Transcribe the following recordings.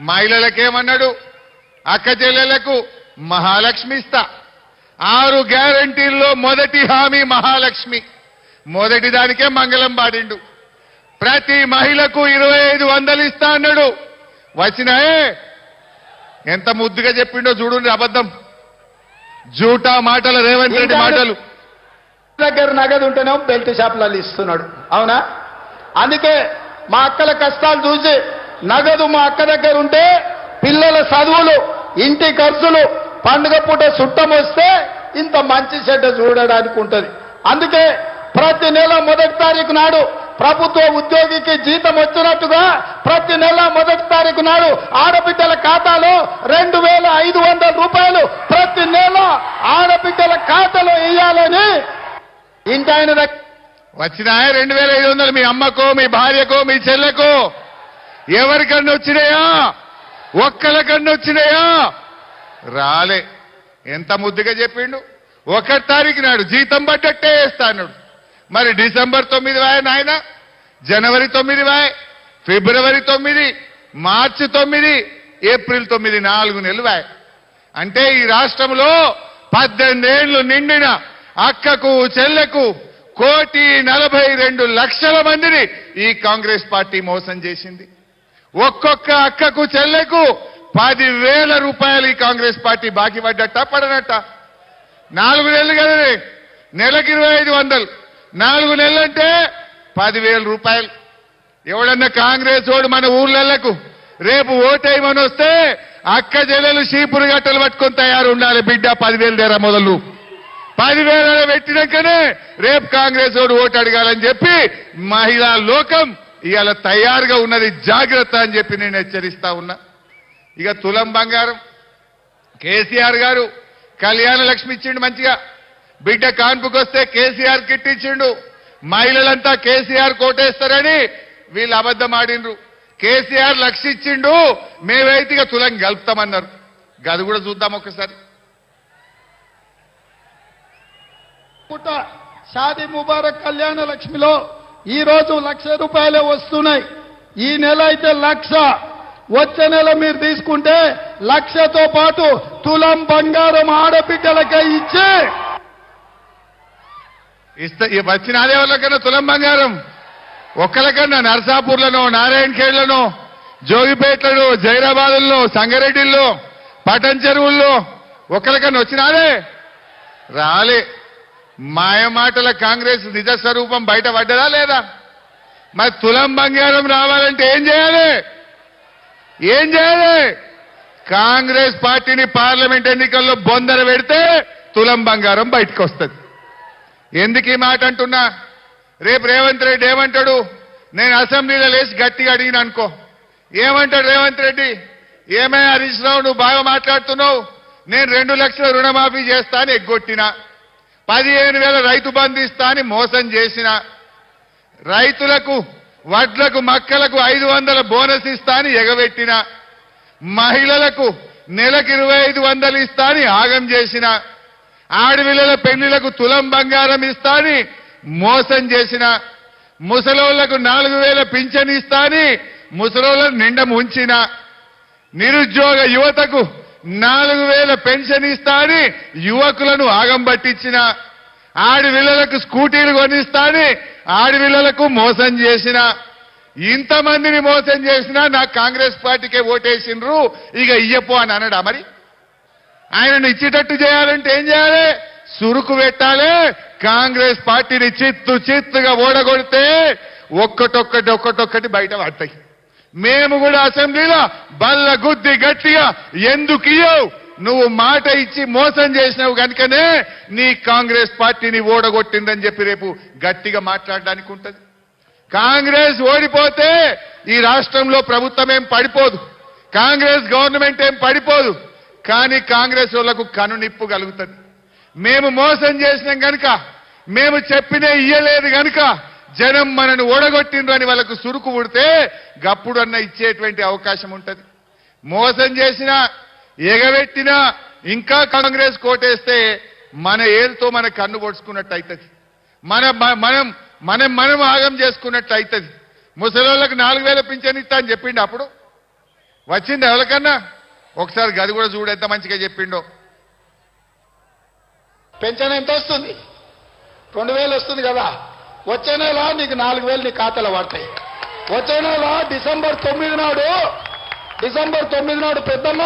మహిళలకేమన్నాడు? అక్క చెల్లెలకు మహాలక్ష్మి ఇస్తా. ఆరు గ్యారంటీల్లో మొదటి హామీ మహాలక్ష్మి. మొదటి దానికే మంగళం పాడిండు. ప్రతి మహిళకు ఇరవై ఐదు వందలు ఇస్తా అన్నాడు. వచ్చినాయే? ఎంత ముద్దుగా చెప్పిండో చూడండి అబద్ధం. జూటా మాటలు రేవంత్ రెడ్డి మాటలు. దగ్గర నగదు ఉంటేనేమో బెల్ట్ షాపులలో ఇస్తున్నాడు. అవునా? అందుకే మా అక్కల కష్టాలు చూసి నగదు మా అక్క దగ్గర ఉంటే పిల్లల చదువులు ఇంటి ఖర్చులు పండుగ పూట చుట్టం వస్తే ఇంత మంచి చెడ్డ చూడడానికి ఉంటుంది. అందుకే ప్రతి నెల మొదటి తారీఖు నాడు ప్రభుత్వ ఉద్యోగికి జీతం వచ్చినట్టుగా ప్రతి నెల మొదటి తారీఖు నాడు ఆడబిడ్డల ఖాతాలో రెండు వేల ఐదు వందల రూపాయలు ప్రతి నెల ఆడబిడ్డల ఖాతాలో వేయాలని ఇంటి ఆయన దగ్గర రెండు వేల ఐదు వందలు మీ అమ్మకో మీ భార్యకో మీ చెల్లెకో. ఎవరికన్నా వచ్చినాయా? ఒక్కరికన్నా వచ్చినాయా? రాలే. ఎంత ముద్దుగా చెప్పిండు? ఒకటి తారీఖు నాడు జీతం పడ్డట్టే వేస్తాడు మరి డిసెంబర్ తొమ్మిది వాయ నాయన? జనవరి తొమ్మిది వాయ? ఫిబ్రవరి తొమ్మిది? మార్చి తొమ్మిది? ఏప్రిల్ తొమ్మిది నాలుగు నెలలు వాయ. అంటే ఈ రాష్ట్రంలో పద్దెనిమిదేళ్ళు నిండిన అక్కకు చెల్లెకు కోటి నలభై రెండు లక్షల మందిని ఈ కాంగ్రెస్ పార్టీ మోసం చేసింది. ఒక్కొక్క అక్కకు చెల్లెకు పదివేల రూపాయలు ఈ కాంగ్రెస్ పార్టీ బాకీ పడ్డట్ట పడనట్ట నాలుగు నెలలు కదనే? నెలకి ఇరవై ఐదు వందలు. నాలుగు నెలలంటే పదివేల రూపాయలు. ఎవడన్నా కాంగ్రెస్ వాడు మన ఊర్లకు రేపు ఓటేయమని వస్తే అక్క జల్లెలు షీపురు గట్టలు పట్టుకొని తయారు ఉండాలి బిడ్డ పదివేలు దేరా మొదలు? పదివేల పెట్టినాకనే రేపు కాంగ్రెస్ వాడు ఓటు అడగాలని చెప్పి మహిళా లోకం ఇవాళ తయారుగా ఉన్నది జాగ్రత్త అని చెప్పి నేను హెచ్చరిస్తా ఉన్నా. ఇక తులం బంగారం కేసీఆర్ గారు కళ్యాణ లక్ష్మి ఇచ్చిండు మంచిగా. బిడ్డ కాన్పుకొస్తే కేసీఆర్ కిట్ ఇచ్చిండు. మహిళలంతా కేసీఆర్ కోటేస్తారని వీళ్ళు అబద్ధం ఆడిండ్రు. కేసీఆర్ లక్ష ఇచ్చిండు. మేమైతే ఇక తులం గలుపుతామన్నారు. గది కూడా చూద్దాం ఒకసారి. పుట్ట షాది ముబారక్ కళ్యాణ లక్ష్మిలో ఈరోజు లక్ష రూపాయలే వస్తున్నాయి. ఈ నెల అయితే లక్ష. వచ్చే నెల మీరు తీసుకుంటే లక్షతో పాటు తులం బంగారం ఆడబిడ్డలకే ఇచ్చి ఇస్తే వచ్చిన ఆదేవాళ్ళకన్నా తులం బంగారం. ఒక్కలకన్నా నర్సాపూర్లను నారాయణ ఖేడ్లను జోగిపేటలను జైరాబాదుల్లో సంగారెడ్డిల్లో పటన్ చెరువుల్లో ఒకరికన్నా వచ్చినారే? రాలే. మాయమాటల కాంగ్రెస్ నిజ స్వరూపం బయట పడ్డదా లేదా? మరి తులం బంగారం రావాలంటే ఏం చేయాలి? ఏం చేయాలి? కాంగ్రెస్ పార్టీని పార్లమెంట్ ఎన్నికల్లో బొందర పెడితే తులం బంగారం బయటకు వస్తుంది ఎందుకు ఈ మాట అంటున్నా? రేపు రేవంత్ రెడ్డి ఏమంటాడు? నేను అసెంబ్లీలో లేచి గట్టిగా అడిగిన అనుకో. ఏమంటాడు రేవంత్ రెడ్డి? ఏమైనా హరీష్ రావు నువ్వు బాగా మాట్లాడుతున్నావు. నేను రెండు లక్షల రుణమాఫీ చేస్తా అని ఎగ్గొట్టినా. పదిహేను వేల రైతు బంధిస్తా అని మోసం చేసిన రైతులకు వడ్లకు మక్కలకు ఐదు వందల బోనస్ ఇస్తా అని ఎగబెట్టిన మహిళలకు నెలకు ఇరవై ఐదు వందలు ఇస్తా అని ఆగం చేసిన ఆడపిల్లల పెళ్ళిలకు తులం బంగారం ఇస్తా అని మోసం చేసిన ముసలోళ్ళకు నాలుగు వేల పింఛన్ ఇస్తా అని ముసలోళ్ళను నిండ ముంచిన నిరుద్యోగ యువతకు నాలుగు వేల పెన్షన్ ఇస్తా అని యువకులను ఆగం పట్టించిన ఆడపిల్లలకు స్కూటీలు కొనిస్తా అని ఆడపిల్లలకు మోసం చేసిన ఇంతమందిని మోసం చేసినా నాకు కాంగ్రెస్ పార్టీకే ఓటేసిండ్రు ఇక ఇయ్యపో అని అనడా మరి? ఆయనను ఇచ్చేటట్టు చేయాలంటే ఏం చేయాలి? సురుకు పెట్టాలి కాంగ్రెస్ పార్టీని చిత్తు చిత్తుగా ఓడగొడితే ఒక్కటొక్కటి ఒక్కటొక్కటి బయట పడతాయి. మేము కూడా అసెంబ్లీలో బల్ల గుద్ది గట్టిగా ఎందుకు ఇయ్యవు? నువ్వు మాట ఇచ్చి మోసం చేసినావు కనుకనే నీ కాంగ్రెస్ పార్టీని ఓడగొట్టిందని చెప్పి రేపు గట్టిగా మాట్లాడడానికి ఉంటుంది. కాంగ్రెస్ ఓడిపోతే ఈ రాష్ట్రంలో ప్రభుత్వం ఏం పడిపోదు. కాంగ్రెస్ గవర్నమెంట్ ఏం పడిపోదు. కానీ కాంగ్రెస్ వాళ్ళకు కనునిప్పు కలుగుతుంది. మేము మోసం చేసినాం కనుక మేము చెప్పినే ఇయ్యలేదు కనుక జనం మనను ఓడగొట్టిండ్రు అని వాళ్ళకు సురుకు పుడితే గప్పుడన్న ఇచ్చేటువంటి అవకాశం ఉంటుంది. మోసం చేసినా ఎగబెట్టినా ఇంకా కాంగ్రెస్ కోటేస్తే మన ఏరుతో మన కన్ను పొడుచుకున్నట్టు అవుతుంది మన మనం మనం మనం ఆగం చేసుకున్నట్టు అవుతుంది ముసలోళ్ళకి నాలుగు వేల పింఛన్ ఇస్తా అని చెప్పిండు అప్పుడు? వచ్చింది ఎవరికన్నా? ఒకసారి గది కూడా చూడు ఎంత మంచిగా చెప్పిండో. పెన్షన్ ఎంత వస్తుంది? రెండు వేలు వస్తుంది కదా. వచ్చే నెల నీకు నాలుగు వేలు నీ ఖాతాలో పడతాయి వచ్చే నెల డిసెంబర్ తొమ్మిది నాడు డిసెంబర్ తొమ్మిది నాడు పెద్దమ్మ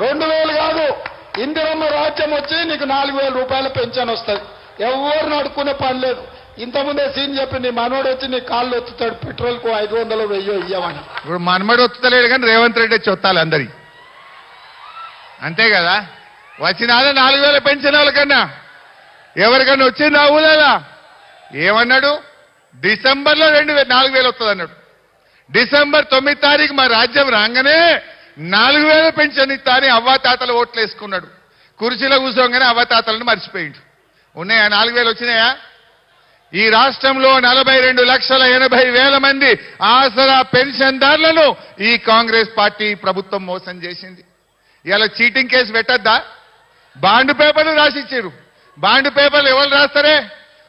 రెండు వేలు కాదు ఇందిరమ్మ రాజ్యం వచ్చి నీకు నాలుగు వేల రూపాయల పెన్షన్ వస్తుంది. ఎవరు నడుకునే పని లేదు. ఇంతకుముందే సీన్ చెప్పి నీ మనోడు వచ్చి నీ కాళ్ళు ఎత్తుతాడు పెట్రోల్కు ఐదు వందలు వెయ్యో ఇయ్యమని. ఇప్పుడు మనమడు వస్తలేడు కానీ రేవంత్ రెడ్డి వచ్చి అందరి. అంతే కదా? వచ్చినాదా నాలుగు వేల పెన్షన్ వాళ్ళకన్నా. ఎవరికన్నా వచ్చిందా ఊళ్ళలా ఏమన్నాడు? డిసెంబర్లో రెండు నాలుగు వేలు వస్తుంది అన్నాడు. డిసెంబర్ తొమ్మిది తారీఖు మా రాజ్యం రాగానే నాలుగు వేల పెన్షన్ ఇస్తా అని అవ్వాతాతలు ఓట్లు వేసుకున్నాడు. కుర్చీలో కూర్చోగానే అవ్వాతాతలను మర్చిపోయిండు. ఉన్నాయా? నాలుగు వేలు వచ్చినాయా? ఈ రాష్ట్రంలో నలభై రెండు లక్షల ఎనభై వేల మంది ఆసరా పెన్షన్దారులను ఈ కాంగ్రెస్ పార్టీ ప్రభుత్వం మోసం చేసింది. ఇలా చీటింగ్ కేసు పెట్టద్దా? బాండ్ పేపర్లు రాసిచ్చారు. బాండ్ పేపర్లు ఎవరు రాస్తారే?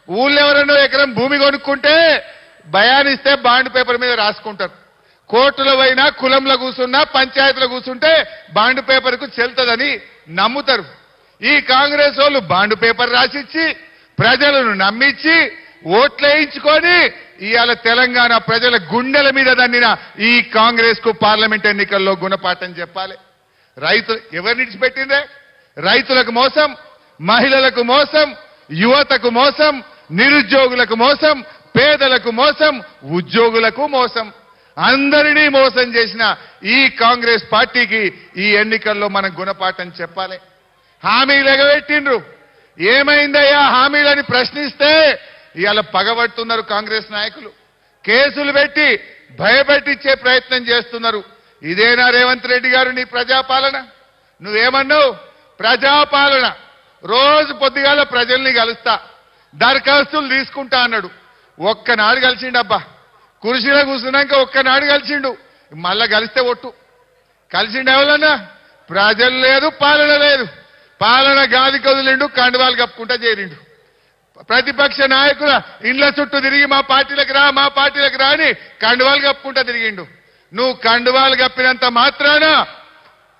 ఊళ్ళో ఎవరన్నా ఎకరం భూమి కొనుక్కుంటే భయానిస్తే బాండ్ పేపర్ మీద రాసుకుంటారు. కోర్టులో పోయినా కులంలో కూర్చున్నా పంచాయతీలో కూర్చుంటే బాండ్ పేపర్కు చెల్తదని నమ్ముతారు. ఈ కాంగ్రెస్ వాళ్ళు బాండ్ పేపర్ రాసిచ్చి ప్రజలను నమ్మించి ఓట్లు వేయించుకొని ఇవాళ తెలంగాణ ప్రజల గుండెల మీద దన్నిన ఈ కాంగ్రెస్కు పార్లమెంట్ ఎన్నికల్లో గుణపాఠం చెప్పాలి. రైతు ఎవరు నిడిచిపెట్టిందే రైతులకు మోసం మహిళలకు మోసం యువతకు మోసం నిరుద్యోగులకు మోసం పేదలకు మోసం ఉద్యోగులకు మోసం. అందరినీ మోసం చేసిన ఈ కాంగ్రెస్ పార్టీకి ఈ ఎన్నికల్లో మనం గుణపాఠం చెప్పాలి. హామీలు ఎగబెట్టిండ్రు ఏమైందయ్యా హామీలని ప్రశ్నిస్తే ఇవాళ పగబడుతున్నారు కాంగ్రెస్ నాయకులు. కేసులు పెట్టి భయపెట్టించే ప్రయత్నం చేస్తున్నారు. ఇదేనా రేవంత్ రెడ్డి గారు నీ ప్రజాపాలన? నువ్వేమన్నావు? ప్రజాపాలన. రోజు పొద్దుగాల ప్రజల్ని కలుస్తా. దరఖాస్తులు తీసుకుంటా అన్నాడు. ఒక్కనాడు కలిసిండబ్బా. కురిసిలో కూర్చున్నాక ఒక్కనాడు కలిసిండు. మళ్ళా కలిస్తే ఒట్టు. కలిసిండు ఎవరన్నా? ప్రజలు లేదు పాలన లేదు. పాలన గాది కదిలిండు కండువాలు కప్పుకుంటా చేరిండు. ప్రతిపక్ష నాయకుల ఇండ్ల చుట్టూ తిరిగి మా పార్టీలకు రా మా పార్టీలకు రా అని కండువాలు కప్పుకుంటా తిరిగిండు. నువ్వు కండువాలు కప్పినంత మాత్రాన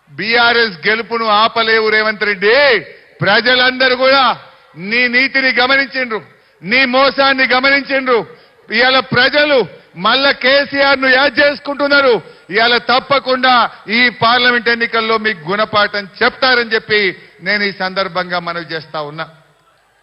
బీఆర్ఎస్ గెలుపును ఆపలేవు రేవంత్ రెడ్డి. ప్రజలందరూ కూడా నీ నీతిని గమనించిండ్రు నీ మోసాన్ని గమనించిండ్రు. ఇవాళ ప్రజలు మళ్ళా కేసీఆర్ను యాద్ చేసుకుంటున్నారు. ఇవాళ తప్పకుండా ఈ పార్లమెంట్ ఎన్నికల్లో మీకు గుణపాఠం చెప్తారని చెప్పి నేను ఈ సందర్భంగా మనవి చేస్తా ఉన్నా.